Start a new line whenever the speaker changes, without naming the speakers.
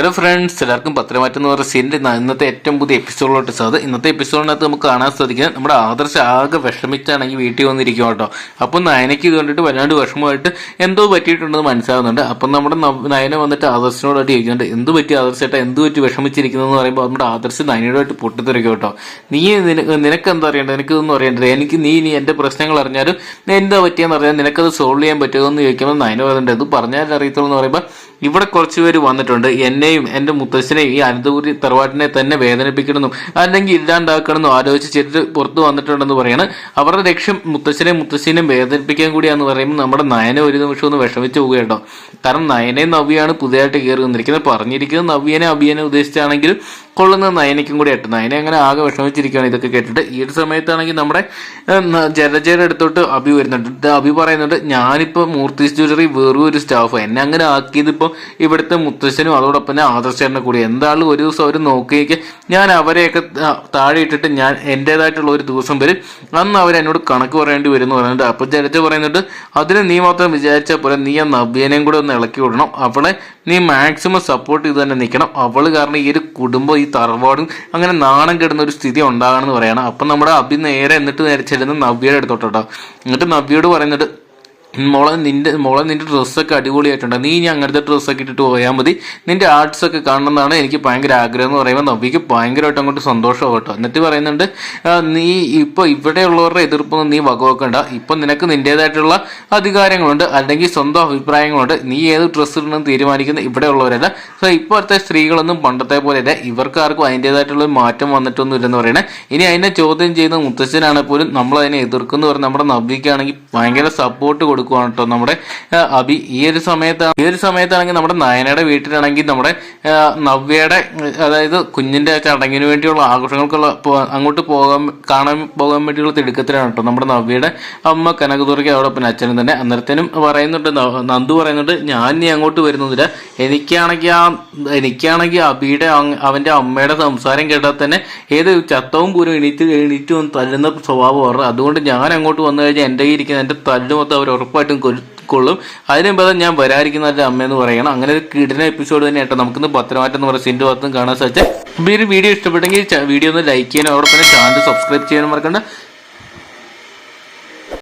Hello friends എല്ലാവർക്കും പത്രമാറ്റം എന്ന് പറയുന്ന സീരിയൽ ഇന്നത്തെ ഏറ്റവും പുതിയ എപ്പിസോഡിലോട്ട് സാധ ഇന്നത്തെ എപ്പിസോഡിനകത്ത് നമുക്ക് കാണാൻ സാധിക്കുന്നത് നമ്മുടെ ആദർശ ആകെ വിഷമിച്ചാണെങ്കിൽ വീട്ടിൽ വന്നിരിക്കും കേട്ടോ. അപ്പം നയനയ്ക്ക് ഇത് കണ്ടിട്ട് വല്ലാണ്ട് വിഷമമായിട്ട് എന്തോ പറ്റിയിട്ടുണ്ടെന്ന് മനസ്സിലാകുന്നുണ്ട് അപ്പം നമ്മുടെ നയനെ വന്നിട്ട് ആദർശനോടായിട്ട് ചോദിക്കുന്നുണ്ട് എന്ത് പറ്റി ആദർശേട്ടാ? എന്ത് പറ്റി വിഷമിച്ചിരിക്കുന്നതെന്ന് പറയുമ്പോൾ നമ്മുടെ ആദർശ് നയനയോടായിട്ട് പൊട്ടിത്തെറിക്കും കേട്ടോ. നീ നിന- നിനക്ക് എന്താ അറിയേണ്ടത്? എനിക്കിതൊന്നും അറിയേണ്ടത്? എനിക്ക് നീ നീ എന്റെ പ്രശ്നങ്ങൾ അറിഞ്ഞാലും എന്താ പറ്റിയെന്ന് അറിയാൻ നിനക്കത് സോൾവ് ചെയ്യാൻ പറ്റുമോ എന്ന് ചോദിക്കുമ്പോൾ നയന പറയുന്നുണ്ട് ഇത് പറഞ്ഞാൽ അറിയത്തുള്ളൂ എന്ന് പറയുമ്പോൾ ഇവിടെ കുറച്ച് പേര് വന്നിട്ടുണ്ട്. എന്നെയും എന്റെ മുത്തശ്ശനെയും ഈ അനന്തപുരി തറവാട്ടിനെ തന്നെ വേദനിപ്പിക്കണമെന്നും അല്ലെങ്കിൽ ഇല്ലാണ്ടാക്കണമെന്നും ആലോചിച്ച് ചിലർ പുറത്ത് വന്നിട്ടുണ്ടെന്ന് പറയാണ്. അവരുടെ ലക്ഷ്യം മുത്തശ്ശനെയും മുത്തശ്ശിനെയും വേദനിപ്പിക്കാൻ കൂടിയാന്ന് പറയുമ്പോൾ നമ്മുടെ നയനെ ഒരു നിമിഷം ഒന്ന് വിഷമിച്ചു പോവുകയുണ്ടോ കാരണം നയനെയും നവ്യാണ് പുതിയതായിട്ട് കയറി വന്നിരിക്കുന്നത്. പറഞ്ഞിരിക്കുന്നത് നവ്യനെ അഭിയനെ ഉദ്ദേശിച്ചാണെങ്കിൽ കൊള്ളുന്നത് നയനയ്ക്കും കൂടി എട്ട് നയന അങ്ങനെ ആകെ വിഷമിച്ചിരിക്കുകയാണ് ഇതൊക്കെ കേട്ടിട്ട്. ഈ ഒരു സമയത്താണെങ്കിൽ നമ്മുടെ ജലജയുടെ അടുത്തോട്ട് അഭി വരുന്നുണ്ട്. അഭി പറയുന്നുണ്ട് ഞാനിപ്പോൾ മൂർത്തീസ് ജ്വല്ലറി വെറും ഒരു സ്റ്റാഫ് എന്നെ അങ്ങനെ ആക്കിയത് ഇപ്പോൾ ഇവിടുത്തെ മുത്തശ്ശനും അതോടൊപ്പം തന്നെ ആദർശേട്ടനെ കൂടി. എന്തായാലും ഒരു ദിവസം അവർ നോക്കിയേക്ക്. ഞാൻ അവരെയൊക്കെ താഴെ ഇട്ടിട്ട് ഞാൻ എന്റേതായിട്ടുള്ള ഒരു ദിവസം വരും. അന്ന് അവരെന്നോട് കണക്ക് പറയേണ്ടി വരും എന്ന് പറയുന്നുണ്ട് അപ്പോൾ ജലജ പറയുന്നുണ്ട് അതിന് നീ മാത്രം വിചാരിച്ചാൽ പോലെ നീ ആ നവ്യനെയും കൂടെ ഒന്ന് ഇളക്കി വിടണം. അവളെ നീ മാക്സിമം സപ്പോർട്ട് ചെയ്ത് തന്നെ നിൽക്കണം അവൾ കാരണം ഈ ഒരു കുടുംബം ഈ തറവാടും അങ്ങനെ നാണം കെടുന്ന ഒരു സ്ഥിതി ഉണ്ടാകണമെന്ന് പറയണം. അപ്പം നമ്മുടെ അഭി നേരെ എന്നിട്ട് നേരെ ചെല്ലുന്ന നവ്യയുടെ അടുത്തോട്ടോ എന്നിട്ട് നവ്യയോട് പറയുന്നുണ്ട് മോളെ നിന്റെ മോളെ നിന്റെ ഡ്രസ്സൊക്കെ അടിപൊളിയായിട്ടുണ്ട്. നീ ഇനി അങ്ങനത്തെ ഡ്രസ്സൊക്കെ ഇട്ടിട്ട് പോയാൽ മതി. നിന്റെ ആർട്സ് ഒക്കെ കാണണമെന്നാണ് എനിക്ക് ഭയങ്കര ആഗ്രഹം എന്ന് പറയുമ്പോൾ നബിക്ക് ഭയങ്കരമായിട്ട് അങ്ങോട്ട് സന്തോഷമാവും കേട്ടോ. എന്നിട്ട് പറയുന്നുണ്ട് "ആ, നീ ഇപ്പോൾ ഇവിടെയുള്ളവരുടെ എതിർപ്പൊന്നും നീ വകവെക്കണ്ട. ഇപ്പം നിനക്ക് നിന്റേതായിട്ടുള്ള അധികാരങ്ങളുണ്ട് അല്ലെങ്കിൽ സ്വന്തം അഭിപ്രായങ്ങളുണ്ട്. നീ ഏത് ഡ്രസ്സ് ഇടണമെന്ന് തീരുമാനിക്കുന്ന ഇവിടെയുള്ളവരല്ല. സോ ഇപ്പോഴത്തെ സ്ത്രീകളൊന്നും പണ്ടത്തെ പോലെയല്ല. ഇവർക്ക് ആർക്കും അതിന്റെതായിട്ടുള്ള മാറ്റം വന്നിട്ടൊന്നും ഇല്ലെന്ന് പറയണേ. ഇനി അതിനെ ചോദ്യം ചെയ്യുന്ന മുത്തച്ഛനാണ് പോലും നമ്മൾ അതിനെ എതിർക്കുന്നു പറഞ്ഞ് നമ്മുടെ നവ്യക്കാണെങ്കിൽ ഭയങ്കര സപ്പോർട്ട് കൊടുക്കുവാണ് കേട്ടോ നമ്മുടെ അബി. ഈ ഒരു സമയത്ത് ഈ ഒരു സമയത്താണെങ്കിൽ നമ്മുടെ നയനയുടെ വീട്ടിലാണെങ്കിൽ നമ്മുടെ നവ്യയുടെ അതായത് കുഞ്ഞിന്റെ ചടങ്ങിന് വേണ്ടിയുള്ള ആഘോഷങ്ങൾക്കുള്ള അങ്ങോട്ട് പോകാൻ കാണാൻ പോകാൻ വേണ്ടിയുള്ള തിടുക്കത്തിലാണ് കേട്ടോ നമ്മുടെ നവ്യയുടെ അമ്മ കനകദുർഗ അതോടൊപ്പം അച്ഛനും തന്നെ. അന്നേരത്തേനും പറയുന്നുണ്ട് നന്ദു പറയുന്നുണ്ട് ഞാൻ നീ അങ്ങോട്ട് വരുന്നില്ല എനിക്കാണെങ്കിൽ ആ എനിക്കാണെങ്കിൽ അബിയുടെ അവന്റെ അമ്മയുടെ സംസാരം കേട്ടാൽ തന്നെ ഏത് ചത്തവും പോലും എണീറ്റ് എണീറ്റ് വന്ന് തല്ലുന്ന സ്വഭാവം അവരുടെ അതുകൊണ്ട് ഞാൻ അങ്ങോട്ട് വന്നു കഴിഞ്ഞാൽ എന്റെ കയ്യിൽ ഇരിക്കുന്ന എന്റെ തല്ലു മൊത്തം അവർ ഉറപ്പായിട്ടും കൊള്ളും. അതിന് ബദൽ ഞാൻ വരാതിരിക്കുന്ന എന്റെ അമ്മയെന്ന് പറയണം. അങ്ങനെ ഒരു കിടിന എപ്പിസോഡ് തന്നെ കേട്ടോ. നമുക്കിന്ന് പത്രമാറ്റം എന്ന് പറയുന്ന സിന്റെ ഭാഗത്തും കാണാൻ അപ്പോൾ ഈ ഒരു വീഡിയോ ഇഷ്ടപ്പെട്ടെങ്കിൽ വീഡിയോ ഒന്ന് ലൈക്ക് ചെയ്യാനും അതോടൊപ്പം തന്നെ ചാനൽ സബ്സ്ക്രൈബ് ചെയ്യാനും മറക്കണ്ട.